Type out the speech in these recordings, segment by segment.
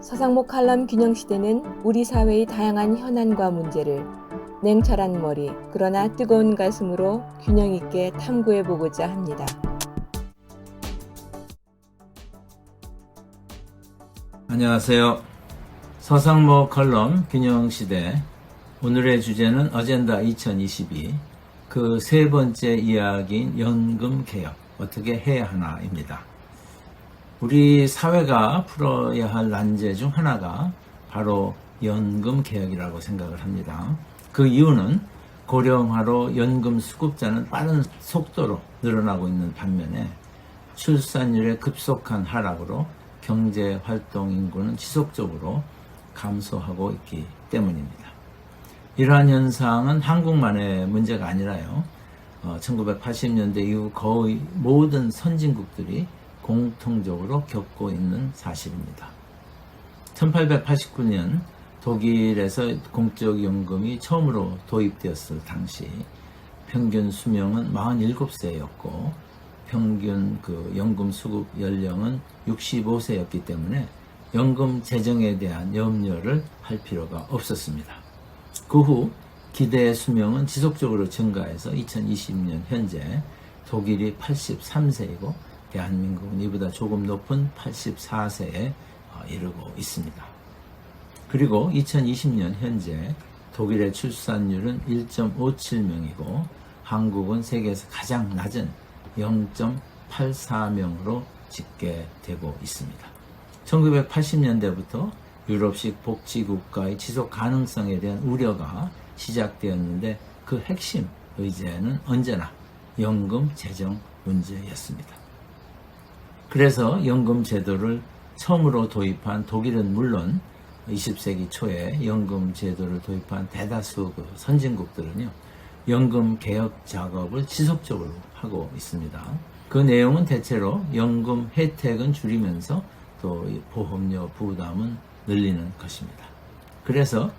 서상목 칼럼 균형 시대는 우리 사회의 다양한 현안과 문제를 냉철한 머리 그러나 뜨거운 가슴으로 균형 있게 탐구해 보고자 합니다. 안녕하세요. 서상모 컬럼 균형시대. 오늘의 주제는 어젠다 2022. 그 세 번째 이야기인 연금 개혁. 어떻게 해야 하나입니다. 우리 사회가 풀어야 할 난제 중 하나가 바로 연금 개혁이라고 생각을 합니다. 그 이유는 고령화로 연금 수급자는 빠른 속도로 늘어나고 있는 반면에 출산율의 급속한 하락으로 경제 활동 인구는 지속적으로 감소하고 있기 때문입니다. 이러한 현상은 한국만의 문제가 아니라요. 1980년대 이후 거의 모든 선진국들이 공통적으로 겪고 있는 사실입니다. 1889년 독일에서 공적연금이 처음으로 도입되었을 당시 평균 수명은 47세였고 평균 그 연금 수급 연령은 65세였기 때문에 연금 재정에 대한 염려를 할 필요가 없었습니다. 그 후 기대 수명은 지속적으로 증가해서 2020년 현재 독일이 83세이고 대한민국은 이보다 조금 높은 84세에 이르고 있습니다. 그리고 2020년 현재 독일의 출산율은 1.57명이고 한국은 세계에서 가장 낮은 0.84명으로 집계되고 있습니다. 1980년대부터 유럽식 복지국가의 지속 가능성에 대한 우려가 시작되었는데 그 핵심 의제는 언제나 연금 재정 문제였습니다. 그래서 연금 제도를 처음으로 도입한 독일은 물론 20세기 초에 연금 제도를 도입한 대다수 그 선진국들은요, 연금 개혁 작업을 지속적으로 하고 있습니다. 그 내용은 대체로 연금 혜택은 줄이면서 또 보험료 부담은 늘리는 것입니다. 그래서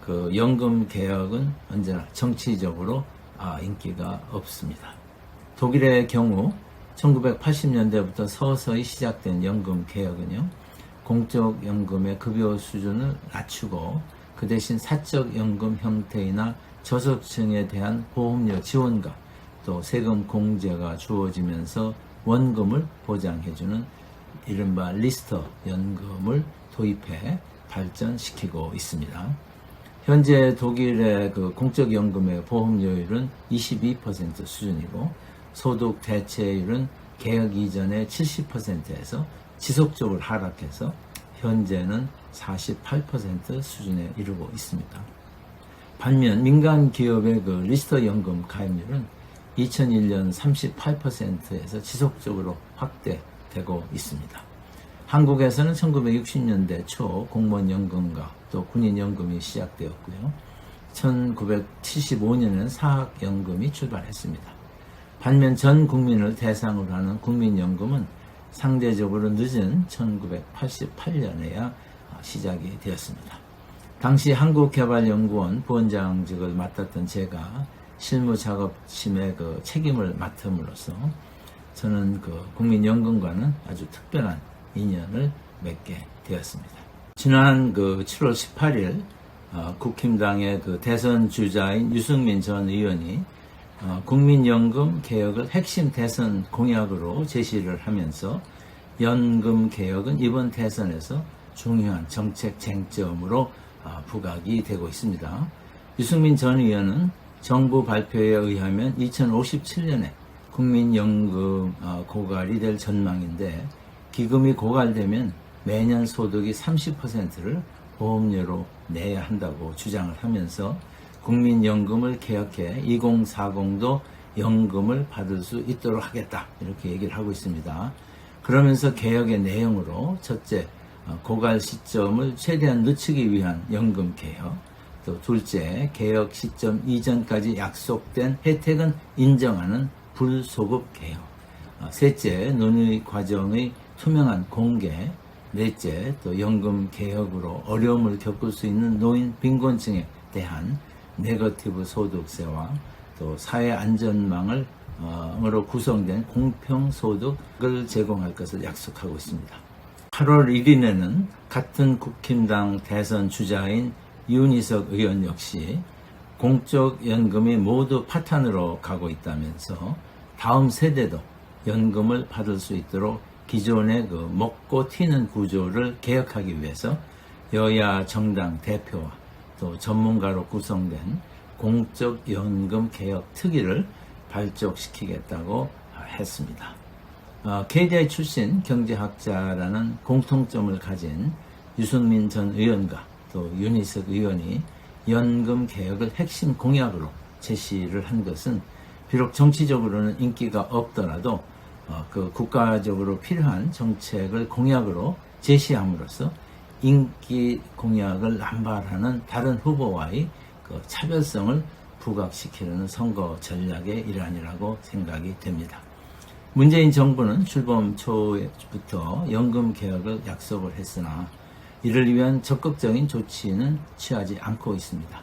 그 연금 개혁은 언제나 정치적으로 아, 인기가 없습니다. 독일의 경우 1980년대부터 서서히 시작된 연금 개혁은요, 공적 연금의 급여 수준을 낮추고 그 대신 사적 연금 형태이나 저소득층에 대한 보험료 지원과 또 세금 공제가 주어지면서 원금을 보장해주는 이른바 리스터 연금을 도입해 발전시키고 있습니다. 현재 독일의 그 공적 연금의 보험료율은 22% 수준이고 소득 대체율은 개혁 이전의 70%에서 지속적으로 하락해서 현재는 48% 수준에 이르고 있습니다. 반면 민간 기업의 그 리스터 연금 가입률은 2001년 38%에서 지속적으로 확대되고 있습니다. 한국에서는 1960년대 초 공무원 연금과 또 군인 연금이 시작되었고요. 1975년에는 사학연금이 출발했습니다. 반면 전 국민을 대상으로 하는 국민연금은 상대적으로 늦은 1988년에야 시작이 되었습니다. 당시 한국개발연구원 부원장직을 맡았던 제가 실무 작업팀의 그 책임을 맡음으로써 저는 그 국민연금과는 아주 특별한 인연을 맺게 되었습니다. 지난 그 7월 18일 어, 국힘당의 그 대선 주자인 유승민 전 의원이 어, 국민연금 개혁을 핵심 대선 공약으로 제시를 하면서 연금 개혁은 이번 대선에서 중요한 정책 쟁점으로 어, 부각이 되고 있습니다. 유승민 전 의원은 정부 발표에 의하면 2057년에 국민연금 어, 고갈이 될 전망인데 기금이 고갈되면 매년 소득이 30%를 보험료로 내야 한다고 주장을 하면서 국민연금을 개혁해 2040도 연금을 받을 수 있도록 하겠다. 이렇게 얘기를 하고 있습니다. 그러면서 개혁의 내용으로 첫째 어, 고갈 시점을 최대한 늦추기 위한 연금 개혁. 또 둘째 개혁 시점 이전까지 약속된 혜택은 인정하는 불소급 개혁. 어, 셋째 논의 과정의 투명한 공개. 넷째 또 연금 개혁으로 어려움을 겪을 수 있는 노인 빈곤층에 대한 네거티브 소득세와 또 사회 안전망을 어, 으로 구성된 공평 소득을 제공할 것을 약속하고 있습니다. 8월 1일에는 같은 국힘당 대선 주자인 윤희석 의원 역시 공적 연금이 모두 파탄으로 가고 있다면서 다음 세대도 연금을 받을 수 있도록 기존의 그 먹고 튀는 구조를 개혁하기 위해서 여야 정당 대표와 또 전문가로 구성된 공적 연금 개혁 특위를 발족시키겠다고 했습니다. 어, KDI 출신 경제학자라는 공통점을 가진 유승민 전 의원과 또 윤희석 의원이 연금 개혁을 핵심 공약으로 제시를 한 것은 비록 정치적으로는 인기가 없더라도 어, 그 국가적으로 필요한 정책을 공약으로 제시함으로써 인기 공약을 남발하는 다른 후보와의 그 차별성을 부각시키려는 선거 전략의 일환이라고 생각이 됩니다. 문재인 정부는 출범 초부터 연금 개혁을 약속을 했으나 이를 위한 적극적인 조치는 취하지 않고 있습니다.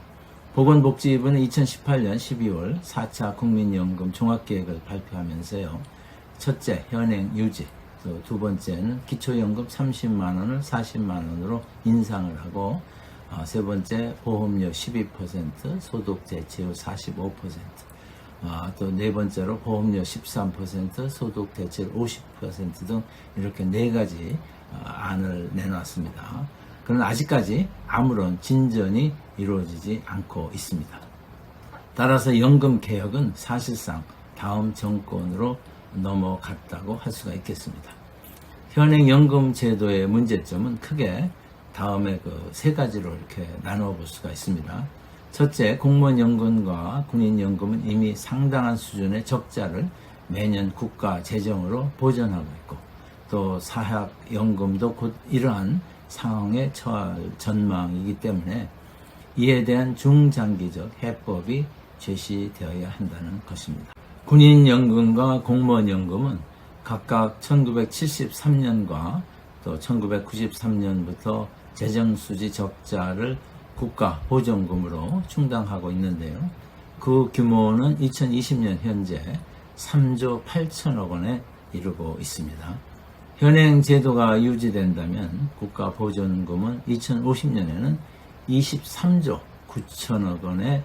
보건복지부는 2018년 12월 4차 국민연금 종합계획을 발표하면서요. 첫째, 현행 유지. 또두 번째는 기초연금 30만 원을 40만 원으로 인상을 하고 어, 세 번째 보험료 12%, 소득 대체율 45%, 아, 또네 번째로 보험료 13%, 소득 대체율 50%등 이렇게 네 가지 어, 안을 내놨습니다. 그러나 아직까지 아무런 진전이 이루어지지 않고 있습니다. 따라서 연금 개혁은 사실상 다음 정권으로 넘어갔다고 할 수가 있겠습니다. 현행 연금 제도의 문제점은 크게 다음에 그 세 가지로 이렇게 나누어 볼 수가 있습니다. 첫째, 공무원 연금과 군인 연금은 이미 상당한 수준의 적자를 매년 국가 재정으로 보전하고 있고 또 사학 연금도 곧 이러한 상황에 처할 전망이기 때문에 이에 대한 중장기적 해법이 제시되어야 한다는 것입니다. 군인연금과 공무원연금은 각각 1973년과 또 1993년부터 재정수지 적자를 국가 보전금으로 충당하고 있는데요. 그 규모는 2020년 현재 3조 8천억 원에 이르고 있습니다. 현행 제도가 유지된다면 국가 보전금은 2050년에는 23조 9천억 원에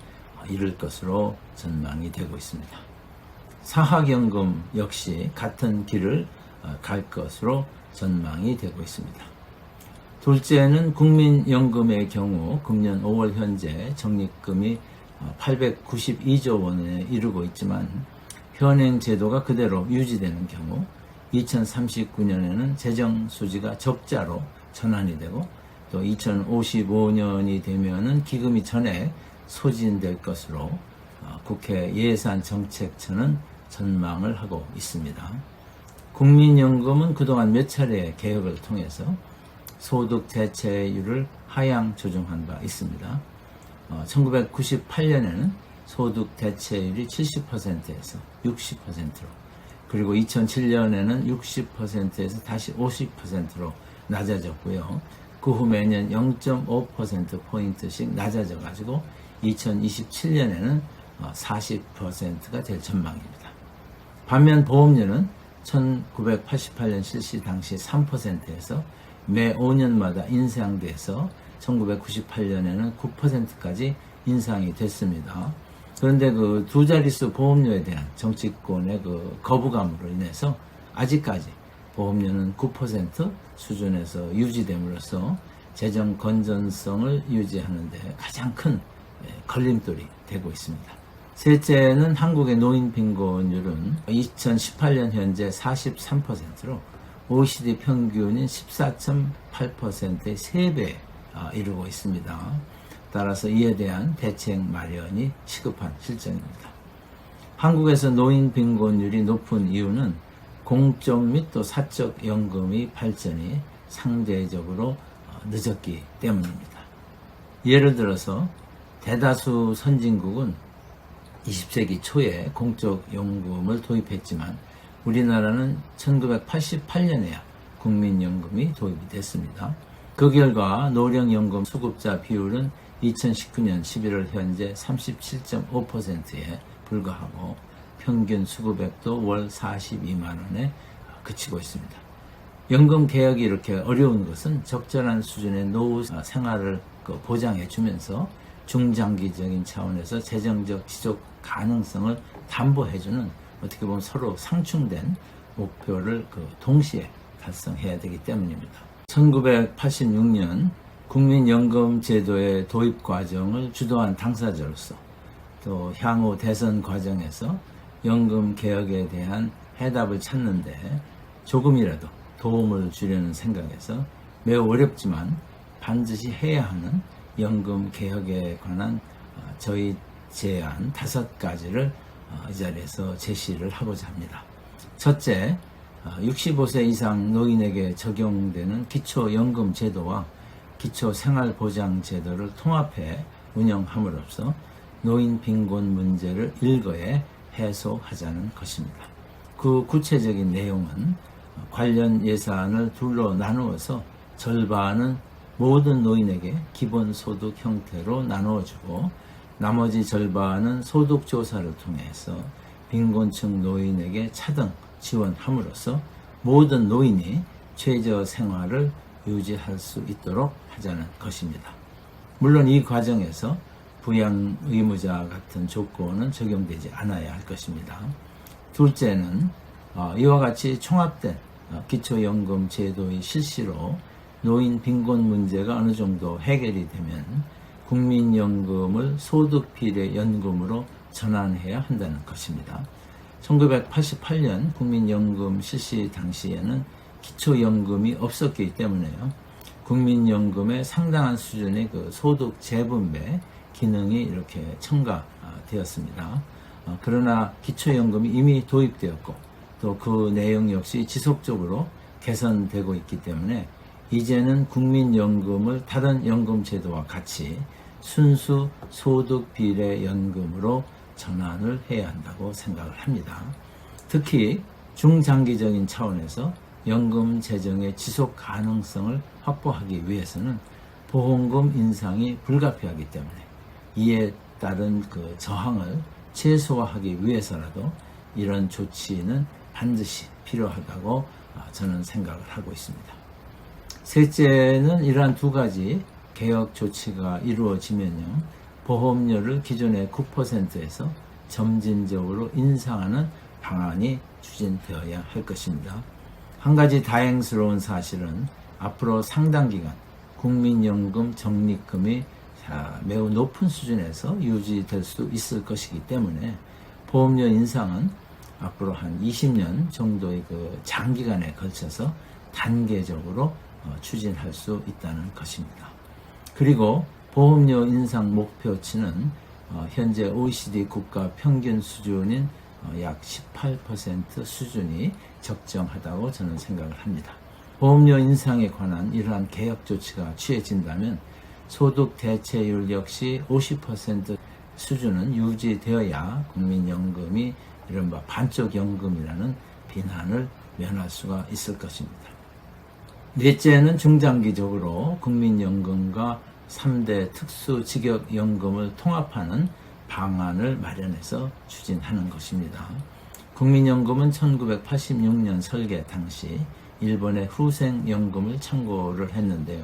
이를 것으로 전망이 되고 있습니다. 사학연금 역시 같은 길을 어, 갈 것으로 전망이 되고 있습니다. 둘째는 국민연금의 경우 금년 5월 현재 적립금이 892조 원에 이르고 있지만 현행 제도가 그대로 유지되는 경우 2039년에는 재정 수지가 적자로 전환이 되고 또 2055년이 되면은 기금이 전액 소진될 것으로 어, 국회 예산정책처는 전망을 하고 있습니다. 국민연금은 그동안 몇 차례 개혁을 통해서 소득 대체율을 하향 조정한 바 있습니다. 어, 1998년에는 소득 대체율이 70%에서 60%로 그리고 2007년에는 60%에서 다시 50%로 낮아졌고요. 그 후 매년 0.5%포인트씩 낮아져 가지고 2027년에는 40%가 될 전망입니다. 반면 보험료는 1988년 실시 당시 3%에서 매 5년마다 인상돼서 1998년에는 9%까지 인상이 됐습니다. 그런데 그 두 자릿수 보험료에 대한 정치권의 그 거부감으로 인해서 아직까지 보험료는 9% 수준에서 유지됨으로써 재정 건전성을 유지하는데 가장 큰 예, 걸림돌이 되고 있습니다. 셋째는 한국의 노인 빈곤율은 2018년 현재 43%로 OECD 평균인 14.8%의 3배에 이르고 있습니다. 따라서 이에 대한 대책 마련이 시급한 실정입니다. 한국에서 노인 빈곤율이 높은 이유는 공적 및 또 사적 연금의 발전이 상대적으로 어, 늦었기 때문입니다. 예를 들어서 대다수 선진국은 20세기 초에 공적 연금을 도입했지만 우리나라는 1988년에야 국민연금이 도입이 됐습니다. 그 결과 노령연금 수급자 비율은 2019년 11월 현재 37.5%에 불과하고 평균 수급액도 월 42만 원에 그치고 있습니다. 연금 개혁이 이렇게 어려운 것은 적절한 수준의 노후 생활을 그 보장해 주면서 중장기적인 차원에서 재정적 지속 가능성을 담보해주는 어떻게 보면 서로 상충된 목표를 그 동시에 달성해야 되기 때문입니다. 1986년 국민연금 제도의 도입 과정을 주도한 당사자로서 또 향후 대선 과정에서 연금 개혁에 대한 해답을 찾는데 조금이라도 도움을 주려는 생각에서 매우 어렵지만 반드시 해야 하는 연금 개혁에 관한 어, 저희 제안 다섯 가지를 어, 이 자리에서 제시를 하고자 합니다. 첫째, 65세 이상 노인에게 적용되는 기초연금 제도와 기초생활보장제도를 통합해 운영함으로써 노인 빈곤 문제를 일거에 해소하자는 것입니다. 그 구체적인 내용은 관련 예산을 둘로 나누어서 절반은 모든 노인에게 기본소득 형태로 나누어주고 나머지 절반은 소득조사를 통해서 빈곤층 노인에게 차등 지원함으로써 모든 노인이 최저 생활을 유지할 수 있도록 하자는 것입니다. 물론 이 과정에서 부양 의무자 같은 조건은 적용되지 않아야 할 것입니다. 둘째는 어, 이와 같이 총합된 어, 기초연금 제도의 실시로 노인 빈곤 문제가 어느 정도 해결이 되면 국민연금을 소득 비례 연금으로 전환해야 한다는 것입니다. 1988년 국민연금 실시 당시에는 기초연금이 없었기 때문에요. 국민연금의 상당한 수준의 그 소득 재분배 기능이 이렇게 첨가되었습니다. 어, 그러나 기초연금이 이미 도입되었고 또 그 내용 역시 지속적으로 개선되고 있기 때문에 이제는 국민연금을 다른 연금제도와 같이 순수 소득 비례 연금으로 전환을 해야 한다고 생각을 합니다. 특히 중장기적인 차원에서 연금 재정의 지속 가능성을 확보하기 위해서는 보험금 인상이 불가피하기 때문에 이에 따른 그 저항을 최소화하기 위해서라도 이런 조치는 반드시 필요하다고 어, 저는 생각을 하고 있습니다. 셋째는 이러한 두 가지 개혁 조치가 이루어지면요. 보험료를 기존의 9%에서 점진적으로 인상하는 방안이 추진되어야 할 것입니다. 한 가지 다행스러운 사실은 앞으로 상당 기간 국민연금 적립금이 매우 높은 수준에서 유지될 수 있을 것이기 때문에 보험료 인상은 앞으로 한 20년 정도의 그 장기간에 걸쳐서 단계적으로 어, 추진할 수 있다는 것입니다. 그리고 보험료 인상 목표치는 어, 현재 OECD 국가 평균 수준인 어, 약18% 수준이 적정하다고 저는 생각을 합니다. 보험료 인상에 관한 이러한 개혁 조치가 취해진다면 소득 대체율 역시 50% 수준은 유지되어야 국민연금이 이른바 반쪽 연금이라는 비난을 면할 수가 있을 것입니다. 넷째는 중장기적으로 국민연금과 3대 특수직역연금을 통합하는 방안을 마련해서 추진하는 것입니다. 국민연금은 1986년 설계 당시 일본의 후생연금을 참고를 했는데요.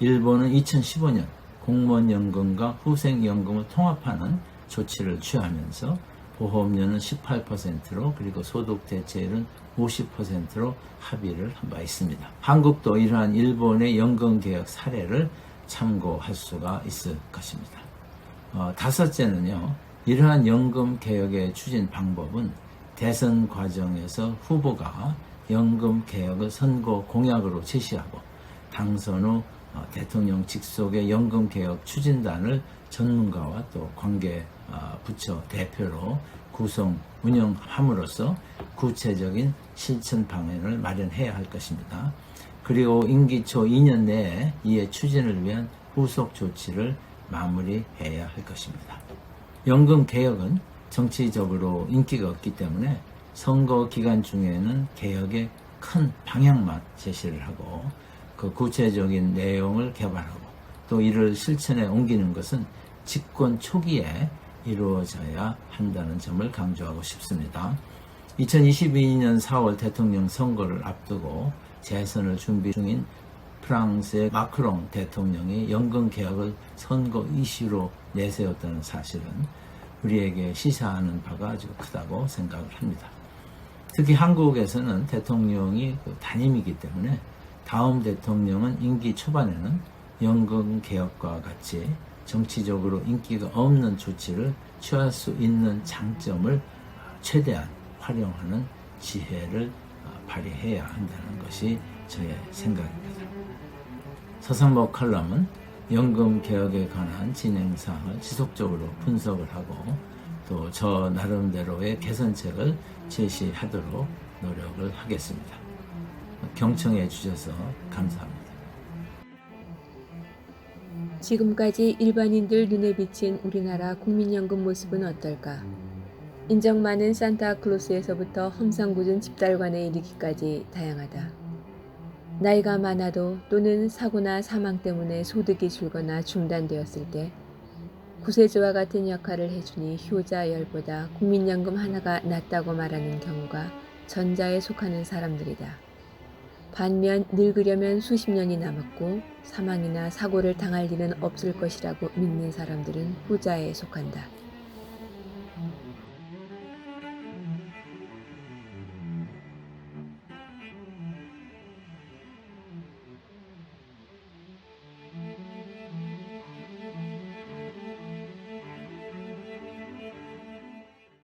일본은 2015년 공무원연금과 후생연금을 통합하는 조치를 취하면서 보험료는 18%로 그리고 소득 대체율은 50%로 합의를 한 바 있습니다. 한국도 이러한 일본의 연금 개혁 사례를 참고할 수가 있을 것입니다. 어, 다섯째는요, 이러한 연금 개혁의 추진 방법은 대선 과정에서 후보가 연금 개혁을 선거 공약으로 제시하고 당선 후 어, 대통령 직속의 연금 개혁 추진단을 전문가와 또 관계 어, 부처 대표로 구성 운영함으로써 구체적인 실천 방향을 마련해야 할 것입니다. 그리고 임기 초 2년 내에 이에 추진을 위한 후속 조치를 마무리해야 할 것입니다. 연금 개혁은 정치적으로 인기가 없기 때문에 선거 기간 중에는 개혁의 큰 방향만 제시를 하고 그 구체적인 내용을 개발하고 또 이를 실천에 옮기는 것은 집권 초기에 이루어져야 한다는 점을 강조하고 싶습니다. 2022년 4월 대통령 선거를 앞두고 재선을 준비 중인 프랑스의 마크롱 대통령이 연금 개혁을 선거 이슈로 내세웠다는 사실은 우리에게 시사하는 바가 아주 크다고 생각을 합니다. 특히 한국에서는 대통령이 그 단임이기 때문에 다음 대통령은 임기 초반에는 연금 개혁과 같이 정치적으로 인기가 없는 조치를 취할 수 있는 장점을 최대한 활용하는 지혜를 어, 발휘해야 한다는 것이 저의 생각입니다. 서상목 칼럼은 연금 개혁에 관한 진행 사항을 지속적으로 분석을 하고 또 저 나름대로의 개선책을 제시하도록 노력을 하겠습니다. 경청해 주셔서 감사합니다. 지금까지 일반인들 눈에 비친 우리나라 국민연금 모습은 어떨까? 인정 많은 산타클로스에서부터 험상궂은 집달관에 이르기까지 다양하다. 나이가 많아도 또는 사고나 사망 때문에 소득이 줄거나 중단되었을 때 구세주와 같은 역할을 해주니 효자 열보다 국민연금 하나가 낫다고 말하는 경우가 전자에 속하는 사람들이다. 반면 늙으려면 수십 년이 남았고 사망이나 사고를 당할 일은 없을 것이라고 믿는 사람들은 후자에 속한다.